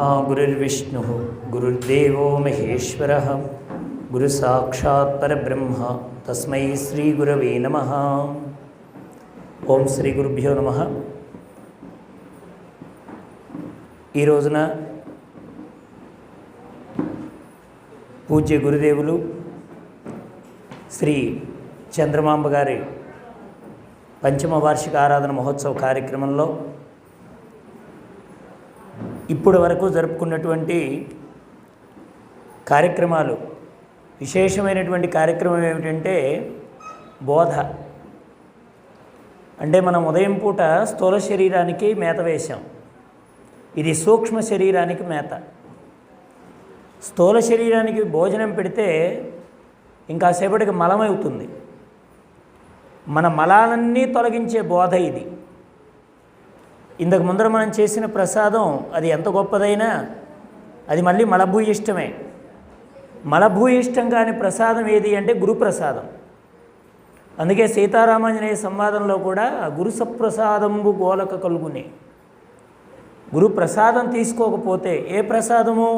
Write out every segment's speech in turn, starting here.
గురుర్విష్ణు గురుర్దేవో మహేశ్వర గురు సాక్షాత్ పరబ్రహ్మ తస్మై శ్రీ గురవే నమ. ఓం శ్రీ గురుభ్యో నమ. ఈ రోజున పూజ్య గురుదేవులు శ్రీ చంద్రమాంబ గారి పంచమ వార్షిక ఆరాధన మహోత్సవ కార్యక్రమంలో ఇప్పటి వరకు జరుపుకున్నటువంటి కార్యక్రమాలు విశేషమైనటువంటి కార్యక్రమం ఏమిటంటే బోధ. అంటే మనం ఉదయం పూట స్థూల శరీరానికి మేత వేశాం. ఇది సూక్ష్మ శరీరానికి మేత. స్థూల శరీరానికి భోజనం పెడితే ఇంకా సేపటికి మలమవుతుంది. మన మలాలన్నీ తొలగించే బోధ ఇది. ఇంతకు ముందర మనం చేసిన ప్రసాదం అది ఎంత గొప్పదైనా అది మళ్ళీ మలభూయిష్టమే. మలభూయిష్టం కాని ప్రసాదం ఏది అంటే గురుప్రసాదం అందుకే సీతారామాంజనేయ సంవాదంలో కూడా గురు సప్రసాదంబు గోలక కలుగునే. గురు ప్రసాదం తీసుకోకపోతే ఏ ప్రసాదము?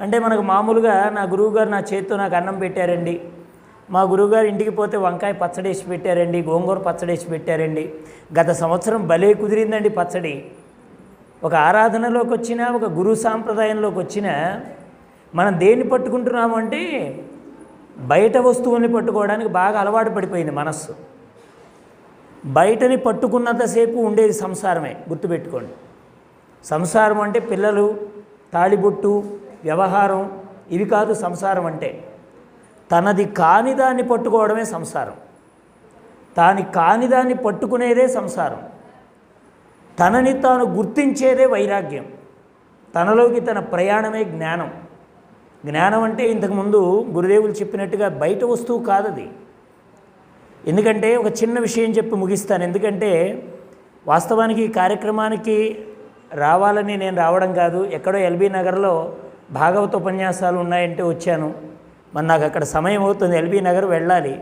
అంటే మనకు మామూలుగా నా గురువుగారు నా చేతితో నాకు అన్నం పెట్టారండి. మా గురువుగారు ఇంటికి పోతే వంకాయ పచ్చడేసి పెట్టారండి గోంగూర పచ్చడేసి పెట్టారండి. గత సంవత్సరం భలే కుదిరిందండి పచ్చడి. ఒక ఆరాధనలోకి వచ్చిన ఒక గురు సాంప్రదాయంలోకి వచ్చిన మనం దేన్ని పట్టుకుంటున్నామంటే బయట వస్తువుల్ని పట్టుకోవడానికి బాగా అలవాటు పడిపోయింది మనస్సు. బయటని పట్టుకున్నంతసేపు ఉండేది సంసారమే గుర్తుపెట్టుకోండి. సంసారం అంటే పిల్లలు తాళిబొట్టు వ్యవహారం ఇవి కాదు సంసారం అంటే. తనది కాని దాన్ని పట్టుకోవడమే సంసారం. తాని కాని దాన్ని పట్టుకునేదే సంసారం. తనని తాను గుర్తించేదే వైరాగ్యం. తనలోకి తన ప్రయాణమే జ్ఞానం. జ్ఞానం అంటే ఇంతకుముందు గురుదేవులు చెప్పినట్టుగా బయట వస్తువు కాదది. ఎందుకంటే ఒక చిన్న విషయం చెప్పి ముగిస్తాను. ఎందుకంటే వాస్తవానికి ఈ కార్యక్రమానికి రావాలని నేను రావడం కాదు. ఎక్కడో ఎల్బీ నగర్లో భాగవత ఉపన్యాసాలు ఉన్నాయంటే వచ్చాను. మరి నాకు అక్కడ సమయం అవుతుంది ఎల్బీ నగర్ వెళ్ళాలి.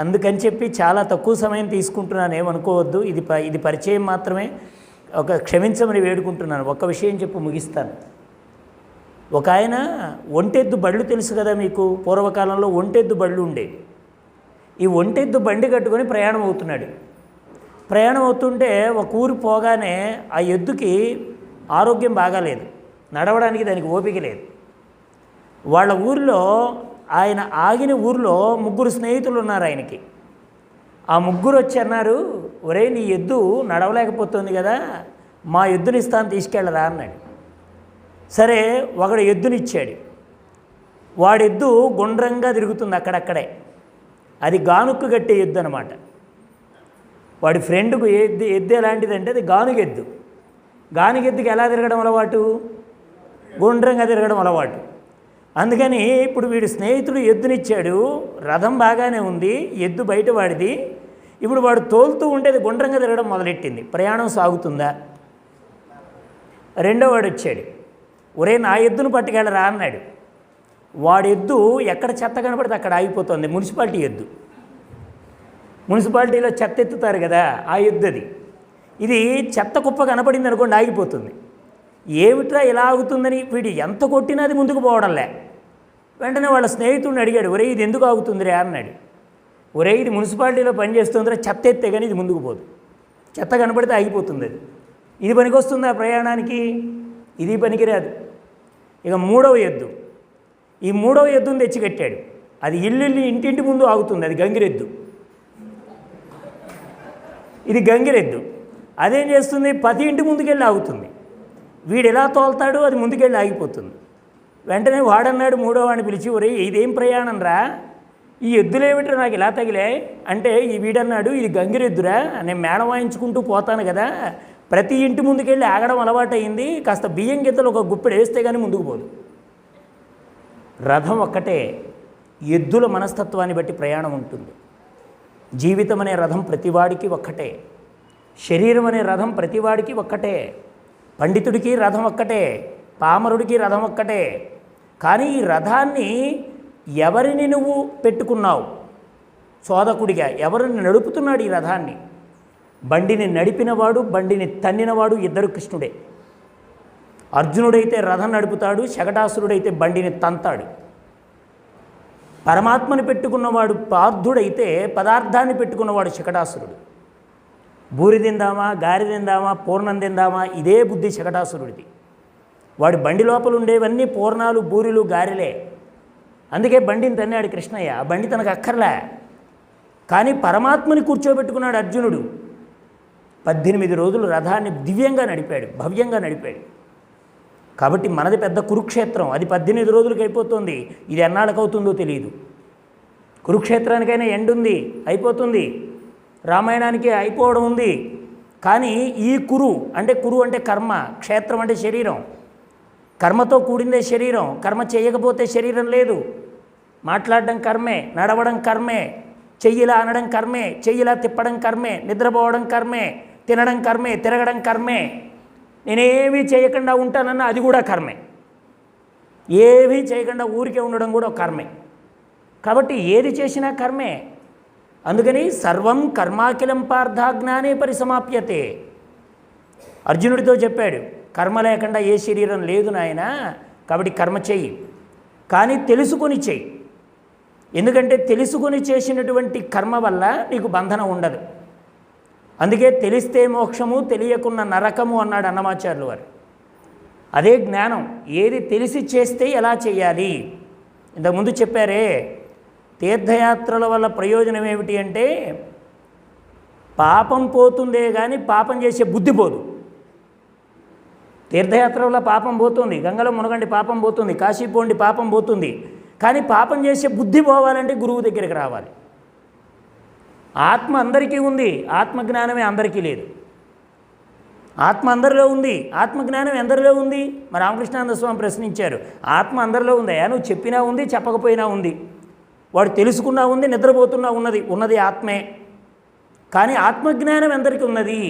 అందుకని చెప్పి చాలా తక్కువ సమయం తీసుకుంటున్నాను ఏమనుకోవద్దు. ఇది ప ఇది పరిచయం మాత్రమే. ఒక క్షమించమని వేడుకుంటున్నాను. ఒక్క విషయం చెప్పి ముగిస్తాను. ఒక ఆయన ఒంటెద్దు బళ్ళు తెలుసు కదా మీకు? పూర్వకాలంలో ఒంటెద్దు బళ్ళు ఉండేవి ఈ ఒంటెద్దు బండి కట్టుకొని ప్రయాణం అవుతున్నాడు. ప్రయాణం అవుతుంటే ఒక ఊరు పోగానే ఆ ఎద్దుకి ఆరోగ్యం బాగాలేదు. నడవడానికి దానికి ఓపిక లేదు. వాళ్ళ ఊరిలో ఆయన ఆగిన ఊరిలో ముగ్గురు స్నేహితులు ఉన్నారు ఆయనకి. ఆ ముగ్గురు వచ్చి అన్నారు ఒరే నీ ఎద్దు నడవలేకపోతుంది కదా మా ఎద్దుని ఇస్తాను తీసుకెళ్ళరా అన్నాడు. సరే ఒకడు ఎద్దునిచ్చాడు. వాడెద్దు గుండ్రంగా తిరుగుతుంది అక్కడక్కడే. అది గానుక్కు కట్టే ఎద్దు అనమాట వాడి ఫ్రెండ్కు ఎద్దు ఎద్దు ఎలాంటిదంటే అది గానుగెద్దు. గానుగెద్దుకి ఎలా తిరగడం అలవాటు? గుండ్రంగా తిరగడం అలవాటు. అందుకని ఇప్పుడు వీడు స్నేహితుడు ఎద్దునిచ్చాడు రథం బాగానే ఉంది ఎద్దు బయట వాడిది. ఇప్పుడు వాడు తోలుతూ ఉండేది గుండ్రంగా తిరగడం మొదలెట్టింది. ప్రయాణం సాగుతుందా? రెండో వాడు వచ్చాడు. ఒరే నా ఎద్దును పట్టుకెళ్ళరా అన్నాడు. వాడి ఎద్దు ఎక్కడ చెత్త కనపడితే అక్కడ ఆగిపోతుంది. మున్సిపాలిటీ ఎద్దు. మున్సిపాలిటీలో చెత్త ఎత్తుతారు కదా ఆ ఎద్దు అది. ఇది చెత్త కుప్ప కనపడింది అనుకోండి ఆగిపోతుంది. ఏమిట్రా ఇలా ఆగుతుందని వీడు ఎంత కొట్టినా అది ముందుకు పోవడంలే. వెంటనే వాళ్ళ స్నేహితుడిని అడిగాడు ఒరే ఇది ఎందుకు ఆగుతుందిరా? అన్నాడు. ఒరే ఇది మున్సిపాలిటీలో పనిచేస్తుందిరా చెత్త ఎత్తే కానీ ఇది ముందుకు పోదు. చెత్త కనపడితే ఆగిపోతుంది. అది ఇది పనికొస్తుందా ప్రయాణానికి? ఇది పనికిరాదు. ఇక మూడవ ఎద్దు. ఈ మూడవ ఎద్దును తెచ్చి కట్టాడు అది ఇల్లు ఇంటింటి ముందు ఆగుతుంది అది గంగిరెద్దు. ఇది గంగిరెద్దు. అదేం చేస్తుంది? పది ఇంటి ముందుకెళ్ళి ఆగుతుంది. వీడు ఎలా తోలుతాడు అది ముందుకెళ్ళి ఆగిపోతుంది. వెంటనే వాడన్నాడు మూడో వాడిని పిలిచి ఒరే ఇదేం ప్రయాణం రా? ఈ ఎద్దులేమిట్రా నాకు ఇలా తగిలే? అంటే ఈ వీడన్నాడు ఇది గంగిరెద్దురా? నేను మేడం వాయించుకుంటూ పోతాను కదా. ప్రతి ఇంటి ముందుకెళ్ళి ఆగడం అలవాటైంది కాస్త బియ్యం గిత్తలు ఒక గుప్పెడు వేస్తే కానీ ముందుకు పోదు. రథం ఒక్కటే ఎద్దుల మనస్తత్వాన్ని బట్టి ప్రయాణం ఉంటుంది. జీవితం అనే రథం ప్రతివాడికి ఒక్కటే. శరీరం అనే రథం ప్రతివాడికి ఒక్కటే. పండితుడికి రథం ఒక్కటే. పామరుడికి రథం ఒక్కటే. కానీ ఈ రథాన్ని ఎవరిని నువ్వు పెట్టుకున్నావు? చోదకుడిగా ఎవరిని నడుపుతున్నాడు ఈ రథాన్ని? బండిని నడిపినవాడు బండిని తన్నినవాడు ఇద్దరు కృష్ణుడే. అర్జునుడైతే రథం నడుపుతాడు శకటాసురుడైతే బండిని తంతాడు. పరమాత్మని పెట్టుకున్నవాడు పార్థుడైతే పదార్థాన్ని పెట్టుకున్నవాడు శకటాసురుడు. బూరి తిందామా గారి తిందామా పూర్ణం తిందామా ఇదే బుద్ధి శకటాసురుడిది. వాడి బండి లోపల ఉండేవన్నీ పూర్ణాలు బూరిలు గారెలే. అందుకే బండిని తన్నాడు కృష్ణయ్య. ఆ బండి తనకు అక్కర్లే. కానీ పరమాత్మని కూర్చోబెట్టుకున్నాడు అర్జునుడు. పద్దెనిమిది రోజులు రథాన్ని దివ్యంగా నడిపాడు భవ్యంగా నడిపాడు. కాబట్టి మనది పెద్ద కురుక్షేత్రం. అది పద్దెనిమిది రోజులకి అయిపోతుంది. ఇది ఎన్నాళ్ళకి అవుతుందో తెలియదు కురుక్షేత్రానికైనా ఎండ్ ఉంది అయిపోతుంది. రామాయణానికి అయిపోవడం ఉంది. కానీ ఈ కురు అంటే కురు అంటే కర్మ క్షేత్రం అంటే శరీరం. కర్మతో కూడిందే శరీరం కర్మ చేయకపోతే శరీరం లేదు. మాట్లాడడం కర్మే నడవడం కర్మే చెయ్యిలా అనడం కర్మే చెయ్యిలా తిప్పడం కర్మే నిద్రపోవడం కర్మే తినడం కర్మే తిరగడం కర్మే. నేనేమీ చేయకుండా ఉంటానన్న అది కూడా కర్మే. ఏమీ చేయకుండా ఊరికే ఉండడం కూడా కర్మే. కాబట్టి ఏది చేసినా కర్మే. అందుకని సర్వం కర్మాఖిలం పార్థాజ్ఞానే పరిసమాప్యతే. అర్జునుడితో చెప్పాడు కర్మ లేకుండా ఏ శరీరం లేదు నాయన కాబట్టి కర్మ చెయ్యి కానీ తెలుసుకొని చెయ్యి ఎందుకంటే తెలుసుకొని చేసినటువంటి కర్మ వల్ల నీకు బంధనం ఉండదు. అందుకే తెలిస్తే మోక్షము తెలియకున్న నరకము అన్నాడు అన్నమాచార్యులు వారు. అదే జ్ఞానం. ఏది తెలిసి చేస్తే ఎలా చేయాలి? ఇంతకుముందు చెప్పారే తీర్థయాత్రల వల్ల ప్రయోజనం ఏమిటి అంటే పాపం పోతుందే కానీ పాపం చేసే బుద్ధి పోదు. తీర్థయాత్రలో పాపం పోతుంది గంగలో మునగండి పాపం పోతుంది కాశీ పోండి పాపం పోతుంది. కానీ పాపం చేసే బుద్ధి పోవాలంటే గురువు దగ్గరికి రావాలి. ఆత్మ అందరికీ ఉంది ఆత్మజ్ఞానమే అందరికీ లేదు. ఆత్మ అందరిలో ఉంది ఆత్మజ్ఞానం ఎందరిలో ఉంది. మరి రామకృష్ణానంద స్వామి ప్రశ్నించారు ఆత్మ అందరిలో ఉంది? నువ్వు చెప్పినా ఉంది చెప్పకపోయినా ఉంది. వాడు తెలుసుకున్నా ఉంది నిద్రపోతున్నా ఉన్నది ఉన్నది ఆత్మే. కానీ ఆత్మజ్ఞానం ఎందరికీ ఉన్నది?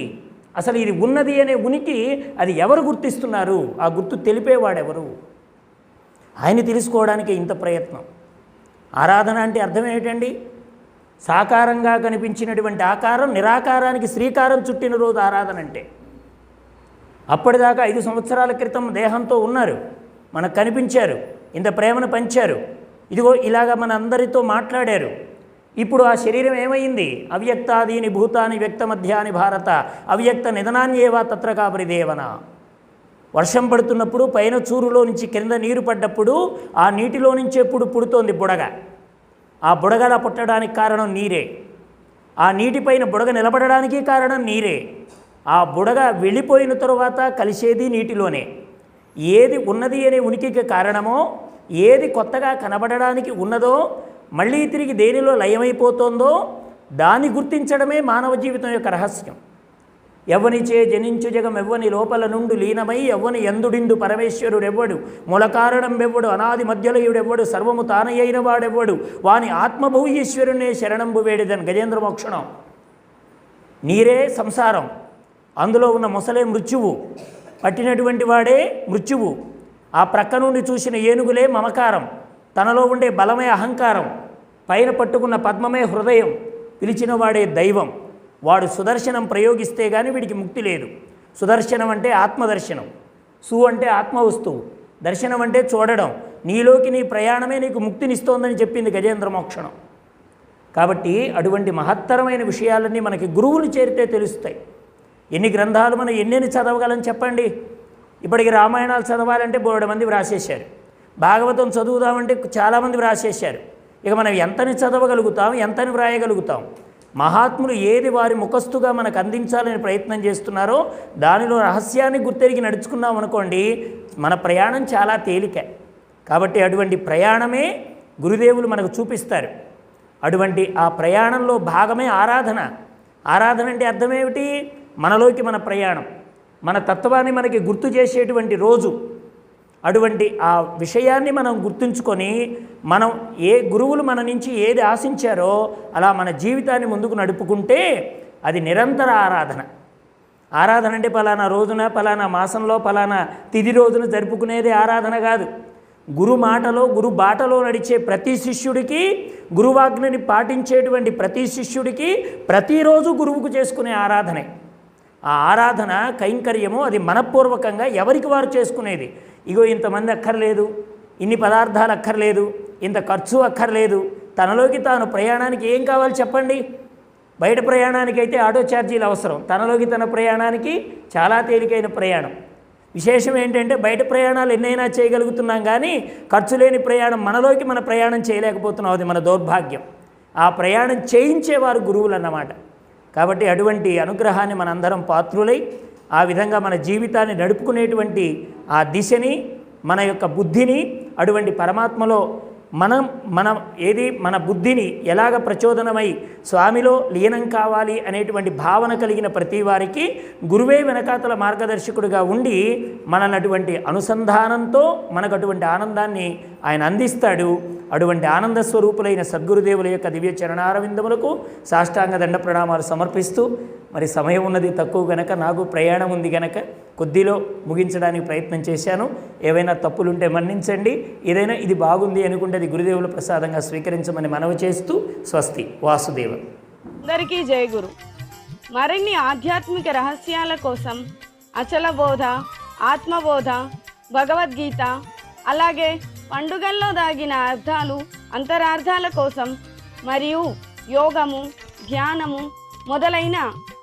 అసలు ఇది ఉన్నది అనే ఉనికి అది ఎవరు గుర్తిస్తున్నారు? ఆ గుర్తు తెలిపేవాడెవరు? ఆయన తెలుసుకోవడానికి ఇంత ప్రయత్నం. ఆరాధన అంటే అర్థం ఏమిటండి? సాకారంగా కనిపించినటువంటి ఆకారం నిరాకారానికి శ్రీకారం చుట్టిన రోజు ఆరాధన అంటే. అప్పటిదాకా ఐదు సంవత్సరాల క్రితం దేహంతో ఉన్నారు. మనకు కనిపించారు. ఇంత ప్రేమను పంచారు. ఇదిగో ఇలాగ మన అందరితో మాట్లాడారు. ఇప్పుడు ఆ శరీరం ఏమైంది? అవ్యక్తాదీని భూతాని వ్యక్త మధ్యాని భారత. అవ్యక్త నిధనాన్యేవా తత్ర కాపరిదేవన వర్షం పడుతున్నప్పుడు పైన చూరులో నుంచి కింద నీరు పడ్డప్పుడు ఆ నీటిలో నుంచి ఎప్పుడు పుడుతోంది బుడగ. ఆ బుడగల పుట్టడానికి కారణం నీరే. ఆ నీటిపైన బుడగ నిలబడడానికి కారణం నీరే. ఆ బుడగ వెళ్ళిపోయిన తరువాత కలిసేది నీటిలోనే. ఏది ఉన్నది అనే ఉనికికి కారణమో ఏది కొత్తగా కనబడడానికి ఉన్నదో మళ్ళీ తిరిగి దేనిలో లయమైపోతుందో దాన్ని గుర్తించడమే మానవ జీవితం యొక్క రహస్యం. ఎవ్వనిచే జనించు జగం ఎవ్వని లోపల నుండి లీనమై ఎవ్వని ఎందుడిందు పరమేశ్వరుడెవ్వడు? మూలకారణం ఎవ్వడు అనాది మధ్యలయుడెవ్వడు? సర్వము తానయ్యైన వాడెవ్వడు? వాని ఆత్మభూయీశ్వరునే శరణంబు వేడిదన్ గజేంద్ర మోక్షణం. నీరే సంసారం. అందులో ఉన్న మొసలే మృత్యువు. పట్టినటువంటి వాడే మృత్యువు. ఆ ప్రక్క నుండి చూసిన ఏనుగులే మమకారం. తనలో ఉండే బలమే అహంకారం. పైన పట్టుకున్న పద్మమే హృదయం పిలిచిన వాడే దైవం. వాడు సుదర్శనం ప్రయోగిస్తే కానీ వీడికి ముక్తి లేదు. సుదర్శనం అంటే ఆత్మదర్శనం. సు అంటే ఆత్మ వస్తువు దర్శనం అంటే చూడడం. నీలోకి నీ ప్రయాణమే నీకు ముక్తినిస్తోందని చెప్పింది గజేంద్ర మోక్షణం. కాబట్టి అటువంటి మహత్తరమైన విషయాలన్నీ మనకి గురువులు చేరితే తెలుస్తాయి. ఎన్ని గ్రంథాలు మనం ఎన్నెన్ని చదవగలం చెప్పండి? ఇప్పటికి రామాయణాలు చదవాలంటే బోడు మంది వ్రాసేశారు. భాగవతం చదువుదామంటే చాలామంది వ్రాసేశారు. ఇక మనం ఎంతని చదవగలుగుతాం ఎంతని వ్రాయగలుగుతాం? మహాత్ములు ఏది వారి ముఖస్తుగా మనకు అందించాలని ప్రయత్నం చేస్తున్నారో దానిలో రహస్యాన్ని గుర్తెరిగి నడుచుకున్నాం అనుకోండి మన ప్రయాణం చాలా తేలిక. కాబట్టి అటువంటి ప్రయాణమే గురుదేవులు మనకు చూపిస్తారు. అటువంటి ఆ ప్రయాణంలో భాగమే ఆరాధన. ఆరాధన అంటే అర్థమేమిటి మనలోకి మన ప్రయాణం. మన తత్వాన్ని మనకి గుర్తు చేసేటువంటి రోజు. అటువంటి ఆ విషయాన్ని మనం గుర్తుంచుకొని మనం ఏ గురువులు మన నుంచి ఏది ఆశించారో అలా మన జీవితాన్ని ముందుకు నడుపుకుంటే అది నిరంతర ఆరాధన. ఆరాధన అంటే పలానా రోజున పలానా మాసంలో పలానా తిది రోజున జరుపుకునేది ఆరాధన కాదు. గురు మాటలో గురు బాటలో నడిచే ప్రతి శిష్యుడికి గురువాజ్ఞని పాటించేటువంటి ప్రతి శిష్యుడికి ప్రతిరోజు గురువుకు చేసుకునే ఆరాధనే. ఆ ఆరాధన కైంకర్యము అది మనపూర్వకంగా ఎవరికి వారు చేసుకునేది? ఇగో ఇంతమంది అక్కర్లేదు ఇన్ని పదార్థాలు అక్కర్లేదు ఇంత ఖర్చు అక్కర్లేదు తనలోకి తాను ప్రయాణానికి ఏం కావాలి చెప్పండి? బయట ప్రయాణానికి అయితే ఆటో ఛార్జీలు అవసరం తనలోకి తన ప్రయాణానికి చాలా తేలికైన ప్రయాణం. విశేషం ఏంటంటే బయట ప్రయాణాలు ఎన్నైనా చేయగలుగుతున్నాం కానీ ఖర్చు లేని ప్రయాణం మనలోకి మన ప్రయాణం చేయలేకపోతున్నాం అది మన దౌర్భాగ్యం. ఆ ప్రయాణం చేయించేవారు గురువులు అన్నమాట. కాబట్టి అటువంటి అనుగ్రహాన్ని మనందరం పాత్రులై ఆ విధంగా మన జీవితాన్ని నడుపుకునేటువంటి ఆ దిశని మన యొక్క బుద్ధిని అటువంటి పరమాత్మలో మనం మన ఏది మన బుద్ధిని ఎలాగ ప్రచోదనమై స్వామిలో లీనం కావాలి అనేటువంటి భావన కలిగిన ప్రతి వారికి గురువే వెనకాతల మార్గదర్శకుడిగా ఉండి మనల్ని అటువంటి అనుసంధానంతో మనకు అటువంటి ఆనందాన్ని ఆయన అందిస్తాడు. అటువంటి ఆనంద స్వరూపులైన సద్గురుదేవుల యొక్క దివ్య చరణారవిందములకు సాష్టాంగ దండ ప్రణామాలు సమర్పిస్తూ మరి సమయం ఉన్నది తక్కువ గనక నాకు ప్రయాణం ఉంది గనక కొద్దిలో ముగించడానికి ప్రయత్నం చేశాను. ఏవైనా తప్పులుంటే మన్నించండి. ఏదైనా ఇది బాగుంది అనుకుంటే అది గురుదేవుల ప్రసాదంగా స్వీకరించమని మనవి చేస్తూ స్వస్తి. వాసుదేవ. అందరికీ జయ గురు. మరిన్ని ఆధ్యాత్మిక రహస్యాల కోసం అచల బోధ ఆత్మబోధ భగవద్గీత అలాగే పండుగల్లో దాగిన అర్థాలు అంతరార్థాల కోసం మరియు యోగము ధ్యానము మొదలైన